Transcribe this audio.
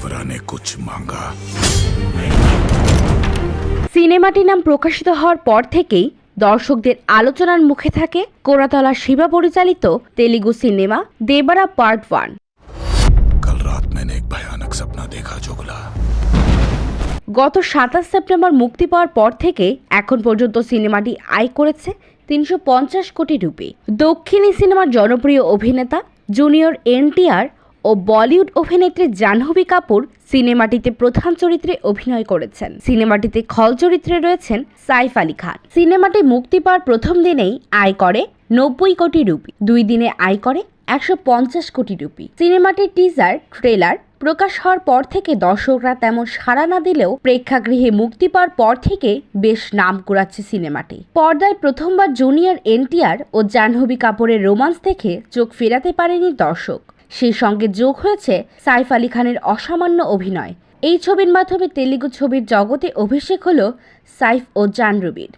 देवरा ने कुछ मांगा সিনেমাটির নাম প্রকাশিত হওয়ার পর থেকেই দর্শকদের আলোচনার মুখে থাকে কোরাতলা শিবা পরিচালিত Telugu cinema Devara part one कल रात मैंने एक भयानक सपना देखा जोगला গত সাতাশ সেপ্টেম্বর মুক্তি পাওয়ার পর থেকে এখন পর্যন্ত সিনেমাটি আয় করেছে তিনশো পঞ্চাশ কোটি রুপি দক্ষিণী সিনেমার জনপ্রিয় অভিনেতা জুনিয়র এনটিআর ও বলিউড অভিনেত্রী জাহ্নবী কাপুর সিনেমাটিতে প্রধান চরিত্রে অভিনয় করেছেন। সিনেমাটিতে খল চরিত্রে রয়েছেন সাইফ আলী খান। সিনেমাটি মুক্তি পাওয়ার প্রথম দিনেই আয় করে নব্বই কোটি রুপি। দুই দিনে আয় করে একশো পঞ্চাশ কোটি রুপি। সিনেমাটির টিজার ট্রেলার প্রকাশ হওয়ার পর থেকে দর্শকরা তেমন সাড়া না দিলেও প্রেক্ষাগৃহে মুক্তি পাওয়ার পর থেকে বেশ নাম কুড়াচ্ছে সিনেমাটি। পর্দায় প্রথমবার জুনিয়র এনটিআর ও জাহ্নবী কাপুরের রোমান্স দেখে চোখ ফেরাতে পারেনি দর্শক। সেই সঙ্গে যোগ হয়েছে সাইফ আলী খানের অসামান্য অভিনয়। এই ছবির মাধ্যমে তেলুগু ছবির জগতে অভিষেক হল সাইফ ও জাহ্নবীর।